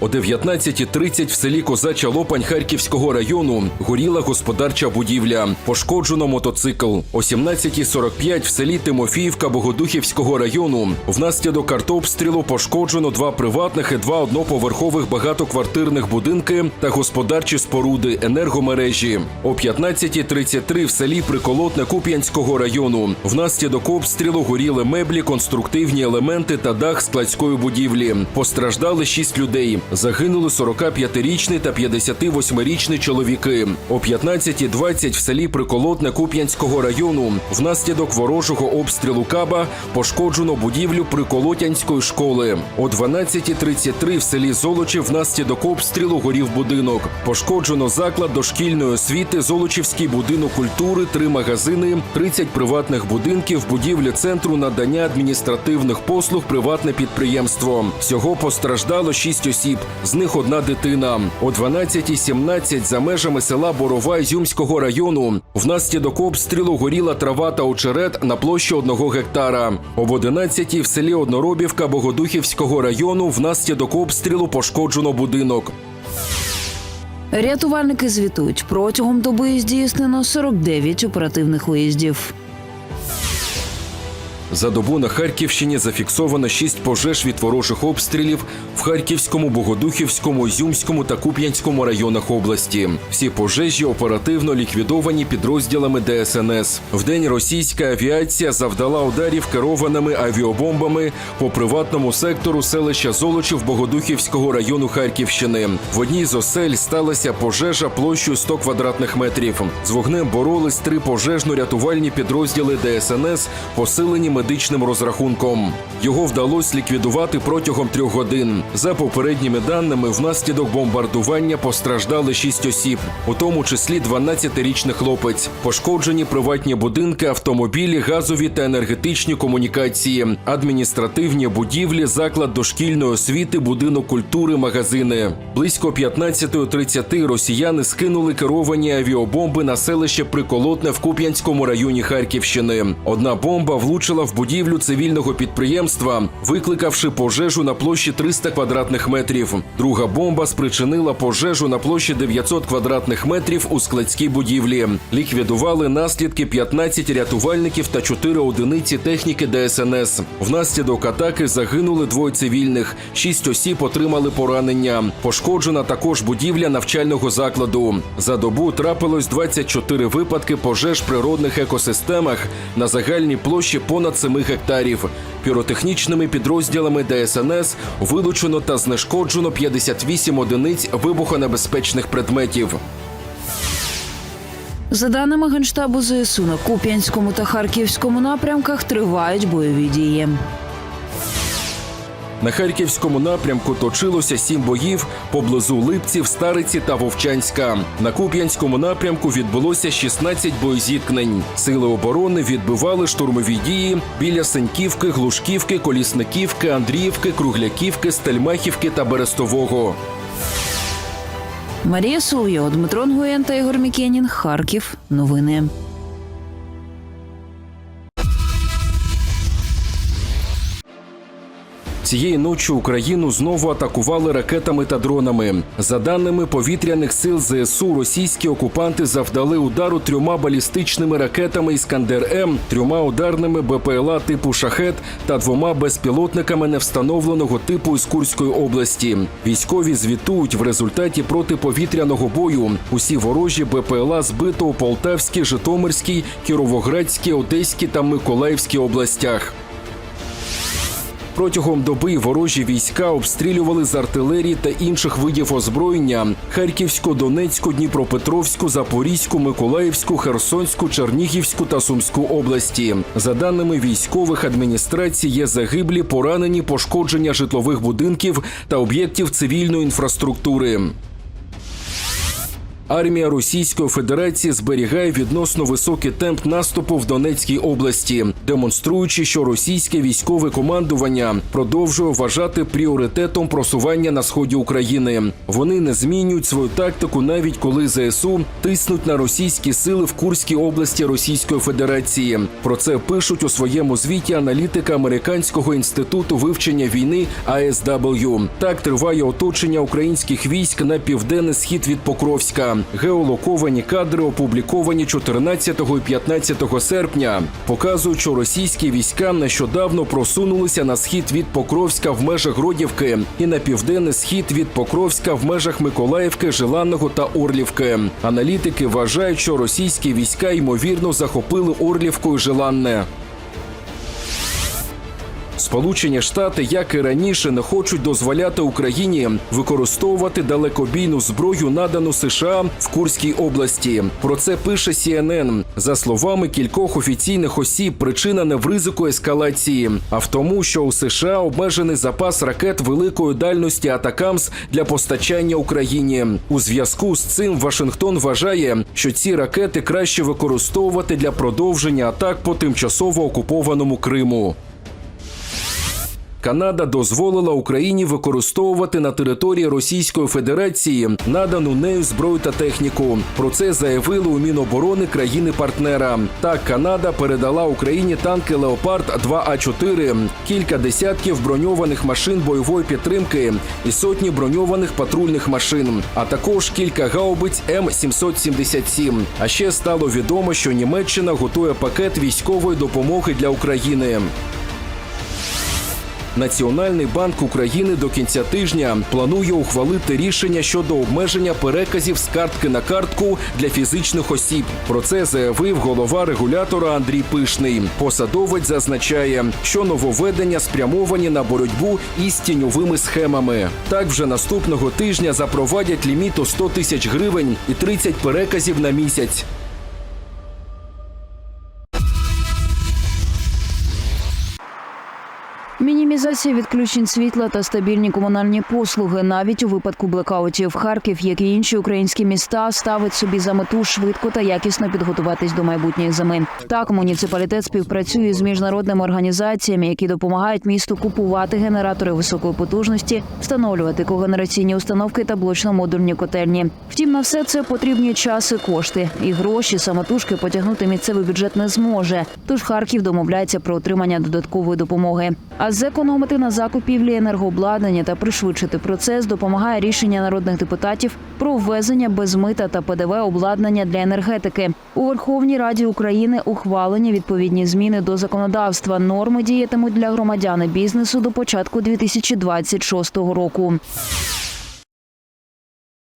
О 19.30 в селі Козача Лопань Харківського району горіла господарча будівля. Пошкоджено мотоцикл. О 17.45 в селі Тимофіївка Богодухівського району внаслідок артобстрілу пошкоджено два приватних і два одноповерхових багатоквартирних будинки та господарчі споруди енергомережі. О 15.33 в селі Приколотне Куп'янського району внаслідок обстрілу горіли меблі, конструктивні елементи та дах складської будівлі. Постраждали шість людей. Загинули 45-річний та 58-річний чоловіки. О 15.20 в селі Приколотне Куп'янського району внаслідок ворожого обстрілу Каба пошкоджено будівлю Приколотянської школи. О 12.33 в селі Золочів внаслідок обстрілу горів будинок. Пошкоджено заклад дошкільної освіти, Золочівський будинок культури, три магазини, 30 приватних будинків, будівлі центру надання адміністративних послуг, приватне підприємство. Всього постраждало 6 осіб, з них одна дитина. О 12.17 за межами села Борова Ізюмського району внаслідок обстрілу горіла трава та очерет на площі одного гектара. Об 11 в селі Одноробівка Богодухівського району внаслідок обстрілу пошкоджено будинок. Рятувальники звітують протягом доби здійснено 49 оперативних виїздів. За добу на Харківщині зафіксовано шість пожеж від ворожих обстрілів в Харківському, Богодухівському, Ізюмському та Куп'янському районах області. Всі пожежі оперативно ліквідовані підрозділами ДСНС. Вдень російська авіація завдала ударів керованими авіабомбами по приватному сектору селища Золочів Богодухівського району Харківщини. В одній з осель сталася пожежа площею 100 квадратних метрів. З вогнем боролись три пожежно-рятувальні підрозділи ДСНС, посилені медичним розрахунком. Його вдалося ліквідувати протягом трьох годин. За попередніми даними, внаслідок бомбардування постраждали шість осіб, у тому числі 12-річний хлопець. Пошкоджені приватні будинки, автомобілі, газові та енергетичні комунікації, адміністративні будівлі, заклад дошкільної освіти, будинок культури, магазини. Близько 15.30 росіяни скинули керовані авіабомби на селище Приколотне в Куп'янському районі Харківщини. Одна бомба влучила в будівлю цивільного підприємства, викликавши пожежу на площі 300 квадратних метрів. Друга бомба спричинила пожежу на площі 900 квадратних метрів у складській будівлі. Ліквідували наслідки 15 рятувальників та 4 одиниці техніки ДСНС. Внаслідок атаки загинули двоє цивільних, шість осіб отримали поранення. Пошкоджена також будівля навчального закладу. За добу трапилось 24 випадки пожеж в природних екосистемах на загальній площі понад 7 гектарів. Піротехнічними підрозділами ДСНС вилучено та знешкоджено 58 одиниць вибухонебезпечних предметів. За даними Генштабу ЗСУ, на Куп'янському та Харківському напрямках тривають бойові дії. На харківському напрямку точилося сім боїв поблизу Липців, Стариці та Вовчанська. На Куп'янському напрямку відбулося 16 боєзіткнень. Сили оборони відбивали штурмові дії біля Сеньківки, Глушківки, Колісниківки, Андріївки, Кругляківки, Стельмахівки та Берестового. Марія Соловйова, Дмитро Нгуєн та Ігор Мікенін. Харків. Новини. Цієї ночі Україну знову атакували ракетами та дронами. За даними повітряних сил ЗСУ, російські окупанти завдали удару трьома балістичними ракетами Іскандер М, трьома ударними БПЛА типу Шахет та двома безпілотниками невстановленого типу із Курської області. Військові звітують в результаті протиповітряного бою. Усі ворожі БПЛА збито у Полтавській, Житомирській, Кіровоградській, Одеській та Миколаївській областях. Протягом доби ворожі війська обстрілювали з артилерії та інших видів озброєння Харківську, Донецьку, Дніпропетровську, Запорізьку, Миколаївську, Херсонську, Чернігівську та Сумську області. За даними військових адміністрацій, є загиблі, поранені, пошкодження житлових будинків та об'єктів цивільної інфраструктури. Армія Російської Федерації зберігає відносно високий темп наступу в Донецькій області, демонструючи, що російське військове командування продовжує вважати пріоритетом просування на сході України. Вони не змінюють свою тактику, навіть коли ЗСУ тиснуть на російські сили в Курській області Російської Федерації. Про це пишуть у своєму звіті аналітика Американського інституту вивчення війни ASW. Так триває оточення українських військ на південний схід від Покровська. Геолоковані кадри опубліковані 14 і 15 серпня. Показують, що російські війська нещодавно просунулися на схід від Покровська в межах Гродівки і на південний схід від Покровська в межах Миколаївки, Желанного та Орлівки. Аналітики вважають, що російські війська ймовірно захопили Орлівку і Желанне. Сполучені Штати, як і раніше, не хочуть дозволяти Україні використовувати далекобійну зброю, надану США в Курській області. Про це пише CNN. За словами кількох офіційних осіб, причина не в ризику ескалації, а в тому, що у США обмежений запас ракет великої дальності Атакамс для постачання Україні. У зв'язку з цим Вашингтон вважає, що ці ракети краще використовувати для продовження атак по тимчасово окупованому Криму. Канада дозволила Україні використовувати на території Російської Федерації надану нею зброю та техніку. Про це заявили у Міноборони країни-партнера. Так, Канада передала Україні танки Леопард 2 А 4 кілька десятків броньованих машин бойової підтримки і сотні броньованих патрульних машин, а також кілька гаубиць М 777 А ще стало відомо, що Німеччина готує пакет військової допомоги для України. Національний банк України до кінця тижня планує ухвалити рішення щодо обмеження переказів з картки на картку для фізичних осіб. Про це заявив голова регулятора Андрій Пишний. Посадовець зазначає, що нововведення спрямовані на боротьбу із тіньовими схемами. Так вже наступного тижня запровадять ліміт у 100 тисяч гривень і 30 переказів на місяць. Мінімізація відключень світла та стабільні комунальні послуги навіть у випадку блекаутів. Харків, як і інші українські міста, ставить собі за мету швидко та якісно підготуватись до майбутньої зими. Так, муніципалітет співпрацює з міжнародними організаціями, які допомагають місту купувати генератори високої потужності, встановлювати когенераційні установки та блочно-модульні котельні. Втім, на все це потрібні час і кошти, і гроші самотужки потягнути місцевий бюджет не зможе. Тож Харків домовляється про отримання додаткової допомоги. А зекономити на закупівлі енергообладнання та пришвидшити процес допомагає рішення народних депутатів про ввезення без мита та ПДВ обладнання для енергетики. У Верховній Раді України ухвалені відповідні зміни до законодавства. Норми діятимуть для громадян і бізнесу до початку 2026 року.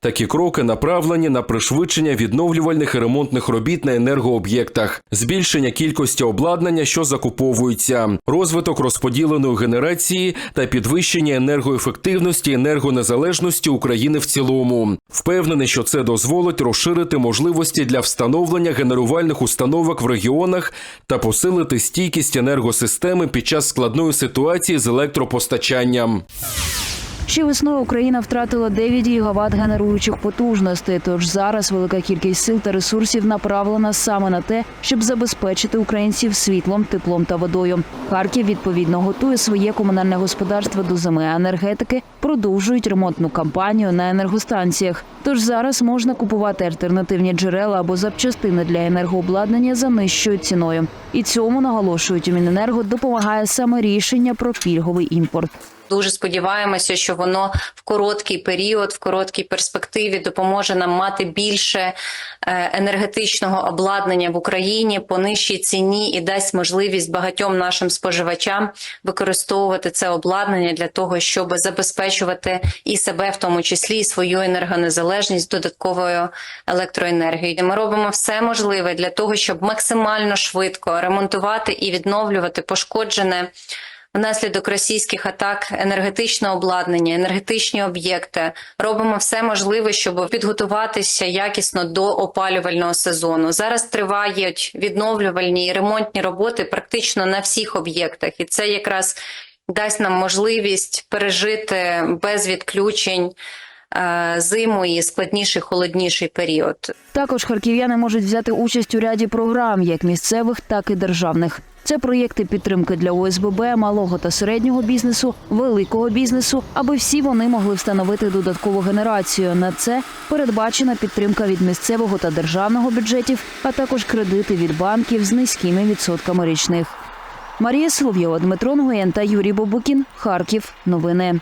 Такі кроки направлені на пришвидшення відновлювальних і ремонтних робіт на енергооб'єктах, збільшення кількості обладнання, що закуповується, розвиток розподіленої генерації та підвищення енергоефективності енергонезалежності України в цілому. Впевнений, що це дозволить розширити можливості для встановлення генерувальних установок в регіонах та посилити стійкість енергосистеми під час складної ситуації з електропостачанням. Ще весною Україна втратила 9 гігават генеруючих потужностей. Тож зараз велика кількість сил та ресурсів направлена саме на те, щоб забезпечити українців світлом, теплом та водою. Харків відповідно готує своє комунальне господарство до зими. Енергетики продовжують ремонтну кампанію на енергостанціях. Тож зараз можна купувати альтернативні джерела або запчастини для енергообладнання за нижчою ціною. І цьому наголошують у Міненерго допомагає саме рішення про пільговий імпорт. Дуже сподіваємося, що воно в короткий період, в короткій перспективі допоможе нам мати більше е, енергетичного обладнання в Україні по нижчій ціні і дасть можливість багатьом нашим споживачам використовувати це обладнання для того, щоб забезпечувати і себе, в тому числі і свою енергонезалежність додатковою електроенергією. Ми робимо все можливе для того, щоб максимально швидко ремонтувати і відновлювати пошкоджене внаслідок російських атак енергетичне обладнання, енергетичні об'єкти. Робимо все можливе, щоб підготуватися якісно до опалювального сезону. Зараз тривають відновлювальні і ремонтні роботи практично на всіх об'єктах, і це якраз дасть нам можливість пережити без відключень. е, зиму і складніший холодніший період. Також харків'яни можуть взяти участь у ряді програм, як місцевих, так і державних. Це проєкти підтримки для ОСББ, малого та середнього бізнесу, великого бізнесу, аби всі вони могли встановити додаткову генерацію. На це передбачена підтримка від місцевого та державного бюджетів, а також кредити від банків з низькими відсотками річних. Марія Соловйова, Дмитро Нгоєн та Юрій Бобукін. Харків. Новини.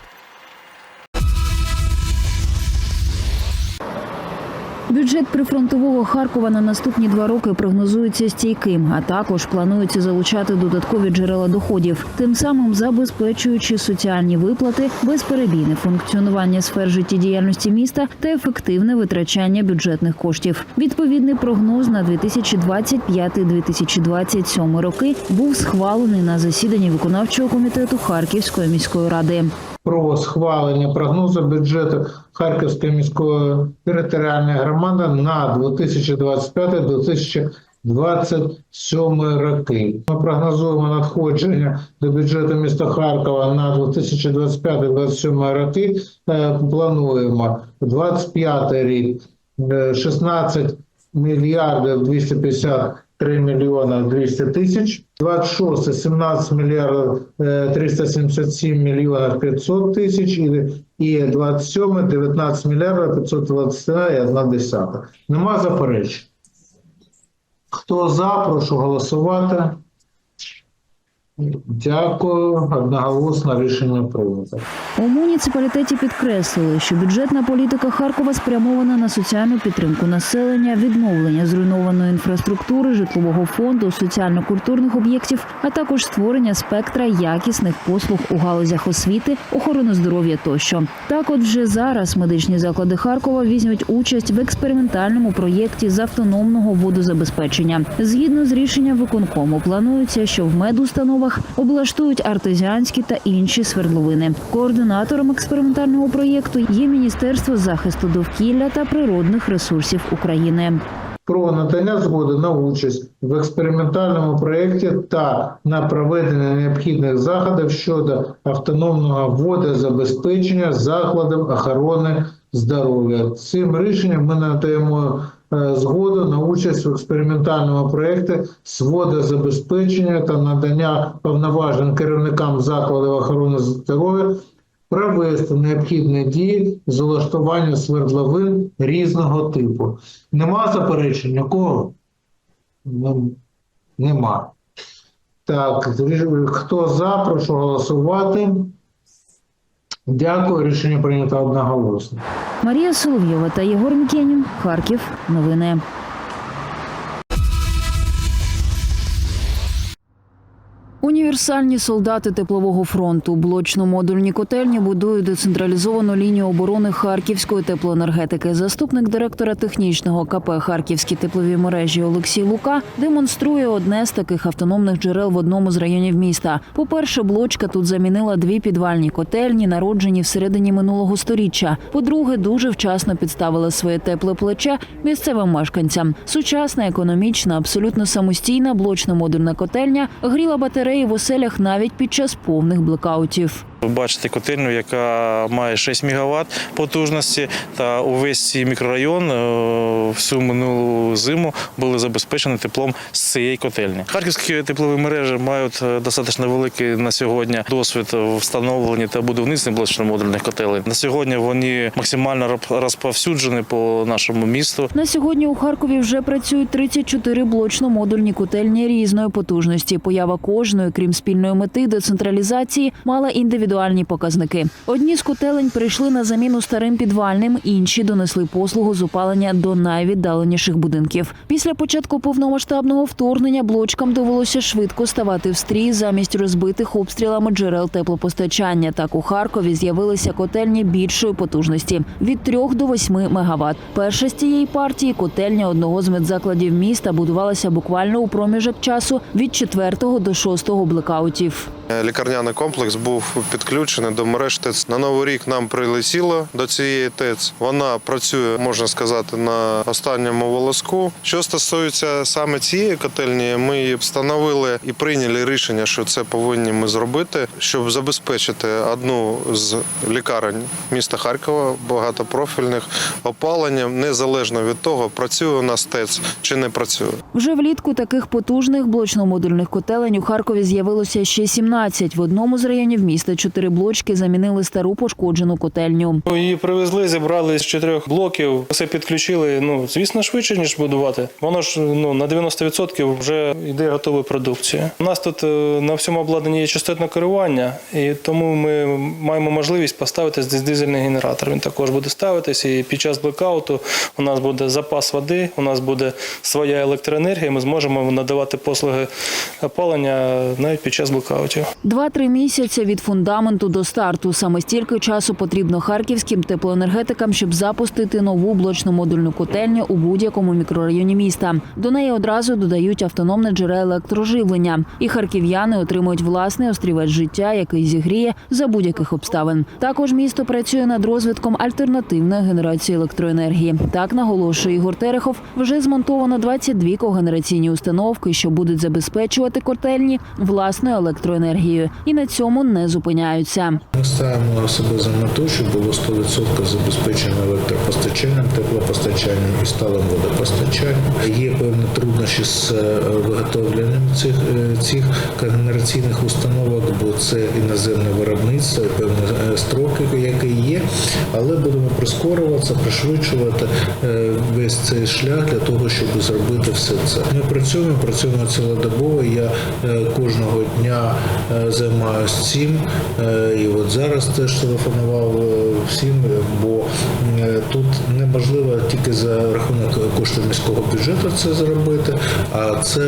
Бюджет прифронтового Харкова на наступні два роки прогнозується стійким, а також планується залучати додаткові джерела доходів, тим самим забезпечуючи соціальні виплати, безперебійне функціонування сфер життєдіяльності міста та ефективне витрачання бюджетних коштів. Відповідний прогноз на 2025-2027 роки був схвалений на засіданні виконавчого комітету Харківської міської ради. Про схвалення прогнозу бюджету Харківської міської територіальної громади на 2025-2027 роки. Ми прогнозуємо надходження до бюджету міста Харкова на 2025-2027 роки. Е, Плануємо 25 рік е, 16 мільярдів 253 мільйона 200 тисяч. 26 17 мільярдів е, 377 мільйонів 500 тисяч і 27 19 мільярдів 521 десята. Нема заперечень. Хто за, прошу голосувати. Дякую. Одноголосно рішення прийнято. У муніципалітеті підкреслили, що бюджетна політика Харкова спрямована на соціальну підтримку населення, відновлення зруйнованої інфраструктури, житлового фонду, соціально-культурних об'єктів, а також створення спектра якісних послуг у галузях освіти, охорони здоров'я тощо. Так, от вже зараз медичні заклади Харкова візьмуть участь в експериментальному проєкті з автономного водозабезпечення. Згідно з рішенням виконкому, планується, що в медустановах облаштують артезіанські та інші свердловини. Координатором експериментального проєкту є Міністерство захисту довкілля та природних ресурсів України. про надання згоди на участь в експериментальному проєкті та на проведення необхідних заходів щодо автономного водозабезпечення закладів охорони здоров'я. Цим рішенням ми надаємо згоду на участь в експериментальному проєкті з водозабезпечення та надання повноважень керівникам закладів охорони здоров'я провести необхідні дії з улаштування свердловин різного типу. Нема заперечень нікого? Ну, Нема. Так, хто за, прошу голосувати. Дякую, рішення прийнято одноголосно. Марія Соловйова та Єгор Мікенін. Харків. Новини. Універсальні солдати теплового фронту блочно-модульні котельні будують децентралізовану лінію оборони Харківської теплоенергетики. Заступник директора технічного КП Харківські теплові мережі Олексій Лука демонструє одне з таких автономних джерел в одному з районів міста. По-перше, блочка тут замінила дві підвальні котельні, народжені всередині минулого сторіччя. По-друге, дуже вчасно підставила своє тепле плече місцевим мешканцям. Сучасна, економічна, абсолютно самостійна блочно-модульна котельня гріла батареї в оселях навіть під час повних блекаутів. Ви бачите котельню, яка має 6 МВт потужності, та увесь цей мікрорайон е, всю минулу зиму були забезпечені теплом з цієї котельні. Харківські теплові мережі мають е, достатньо великий на сьогодні досвід в та будівництві блочно-модульних котелень. На сьогодні вони максимально роз- розповсюджені по нашому місту. На сьогодні у Харкові вже працюють 34 блочно-модульні котельні різної потужності. Поява кожної, крім спільної мети децентралізації, мала індивідуальні показники. Одні з котелень прийшли на заміну старим підвальним, інші донесли послугу з опалення до найвіддаленіших будинків. Після початку повномасштабного вторгнення блочкам довелося швидко ставати в стрій замість розбитих обстрілами джерел теплопостачання. Так у Харкові з'явилися котельні більшої потужності від 3 до 8 мегаватт. Перша з цієї партії котельня одного з медзакладів міста будувалася буквально у проміжок часу від 4 до 6 блекаутів. Е, Лікарняний комплекс був підключений до мереж ТЕЦ. На новий рік нам прилетіло до цієї ТЕЦ. Вона працює, можна сказати, на останньому волоску. Що стосується саме цієї котельні, ми її встановили і прийняли рішення, що це повинні ми зробити, щоб забезпечити одну з лікарень міста Харкова багатопрофільних опаленням, незалежно від того, працює у нас ТЕЦ чи не працює. Вже влітку таких потужних блочно-модульних котелень у Харкові з'явилося ще 17. В одному з районів міста чотири блочки замінили стару пошкоджену котельню. Її привезли, зібрали з чотирьох блоків, все підключили. Ну звісно, швидше ніж будувати. Воно ж ну на 90% вже йде готова продукція. У нас тут е, на всьому обладнанні є частотне керування, і тому ми маємо можливість поставити здесь дизельний генератор. Він також буде ставитися. І під час блекауту у нас буде запас води, у нас буде своя електроенергія. Ми зможемо надавати послуги опалення навіть під час блекаутів. Два-три місяці від фундаменту до старту. Саме стільки часу потрібно харківським теплоенергетикам, щоб запустити нову блочно-модульну котельню у будь-якому мікрорайоні міста. До неї одразу додають автономне джерело електроживлення, і харків'яни отримують власний острівець життя, який зігріє за будь-яких обставин. Також місто працює над розвитком альтернативної генерації електроенергії. Так наголошує Ігор Терехов. Вже змонтовано 22 когенераційні установки, що будуть забезпечувати котельні власною електроенергією, і на цьому не зупиняються. Ми ставимо себе за мету, щоб було 100% забезпечено електропостачанням, теплопостачанням і сталим водопостачанням. Є певні труднощі з е, виготовленням цих, е, цих когенераційних установок, бо це іноземне виробництво, певні е, строки, які є. Але будемо прискорюватися, пришвидшувати весь цей шлях для того, щоб зробити все це. Ми працюємо, працюємо цілодобово. Я кожного дня займаюся цим. Е, І от зараз теж телефонував е, всім, е, бо тут неможливо тільки за рахунок коштів міського бюджету це зробити, а це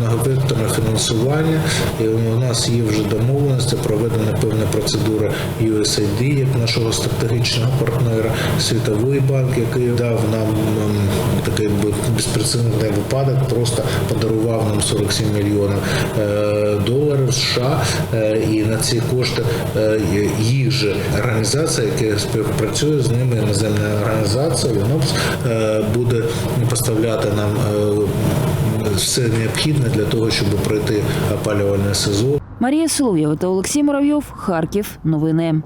многовекторне фінансування. І у нас є вже домовленості, проведена певна процедура USAID, як нашого стратегічного партнера, Світовий банк, який дав нам такий би безпрецедентний випадок, просто подарував нам 47 мільйонів доларів США, і на ці кошти їх же організація, яка співпрацює з ними, іноземна організація, вона е, буде поставляти нам е, все необхідне для того, щоб пройти опалювальний сезон. Марія Солов'єва та Олексій Муравйов. Харків. Новини.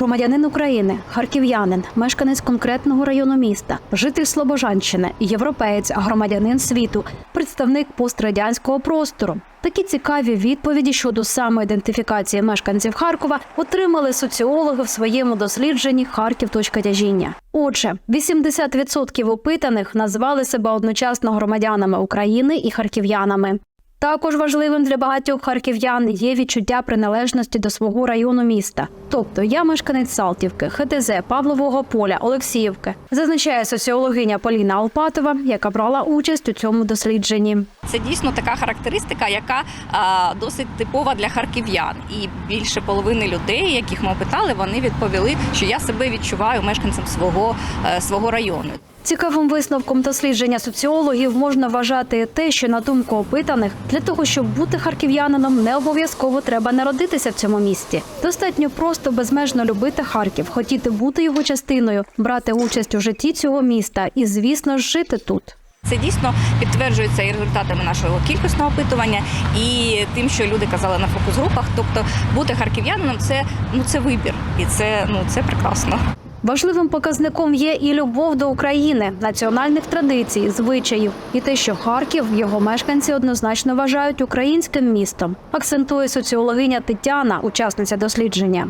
Громадянин України, харків'янин, мешканець конкретного району міста, житель Слобожанщини, європеєць, громадянин світу, представник пострадянського простору. Такі цікаві відповіді щодо самоідентифікації мешканців Харкова отримали соціологи в своєму дослідженні Харків. тяжіння. Отже, 80% опитаних назвали себе одночасно громадянами України і харків'янами. Також важливим для багатьох харків'ян є відчуття приналежності до свого району міста. Тобто я мешканець Салтівки, ХТЗ, Павлового поля, Олексіївки, зазначає соціологиня Поліна Алпатова, яка брала участь у цьому дослідженні. Це дійсно така характеристика, яка а, досить типова для харків'ян. І більше половини людей, яких ми опитали, вони відповіли, що я себе відчуваю мешканцем свого, е, свого району. Цікавим висновком дослідження соціологів можна вважати те, що на думку опитаних, для того, щоб бути харків'янином, не обов'язково треба народитися в цьому місті. Достатньо просто безмежно любити Харків, хотіти бути його частиною, брати участь у житті цього міста і, звісно жити тут. Це дійсно підтверджується і результатами нашого кількісного опитування, і тим, що люди казали на фокус-групах. Тобто бути харків'янином це ну це вибір, і це ну це прекрасно. Важливим показником є і любов до України, національних традицій, звичаїв, і те, що Харків його мешканці однозначно вважають українським містом, акцентує соціологиня Тетяна, учасниця дослідження.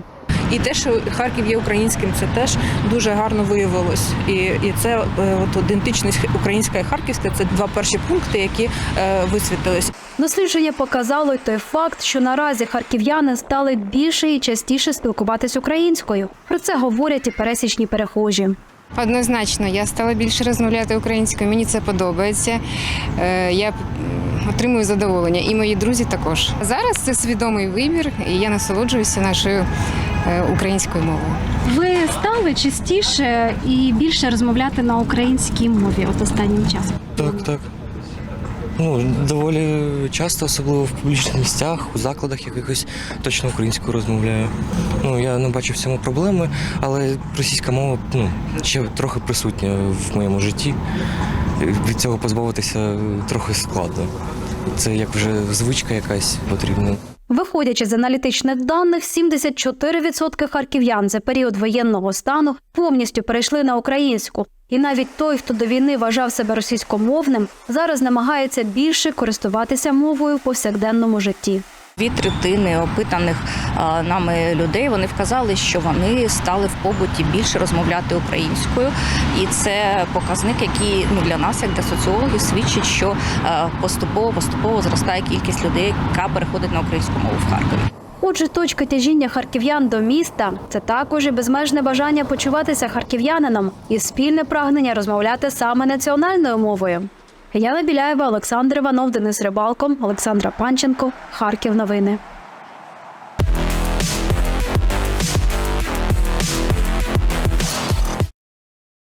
І те, що Харків є українським, це теж дуже гарно виявилось. І, і це е, от ідентичність українська і харківська це два перші пункти, які е, висвітились. Дослідження показало й той факт, що наразі харків'яни стали більше і частіше спілкуватись українською. Про це говорять і пересічні перехожі. Однозначно, я стала більше розмовляти українською. Мені це подобається. Е, Я отримую задоволення, і мої друзі також. Зараз це свідомий вибір, і я насолоджуюся нашою українською мовою. Ви стали частіше і більше розмовляти на українській мові от останнім часом. Так, так. Ну, доволі часто, особливо в публічних місцях, у закладах якихось точно українською розмовляю. Ну, я не бачу в цьому проблеми, але російська мова ну, ще трохи присутня в моєму житті. Від цього позбавитися трохи складно. Це як вже звичка якась потрібна. Виходячи з аналітичних даних, 74% харків'ян за період воєнного стану повністю перейшли на українську. І навіть той, хто до війни вважав себе російськомовним, зараз намагається більше користуватися мовою в повсякденному житті. Дві третини опитаних нами людей вони вказали, що вони стали в побуті більше розмовляти українською, і це показник, який ну для нас, як для соціологів, свідчить, що поступово поступово зростає кількість людей, яка переходить на українську мову в Харкові. Отже, точка тяжіння харків'ян до міста це також і безмежне бажання почуватися харків'янином і спільне прагнення розмовляти саме національною мовою. Яна Біляєва, Олександр Іванов, Денис Рибалко, Олександра Панченко, Харків. Новини.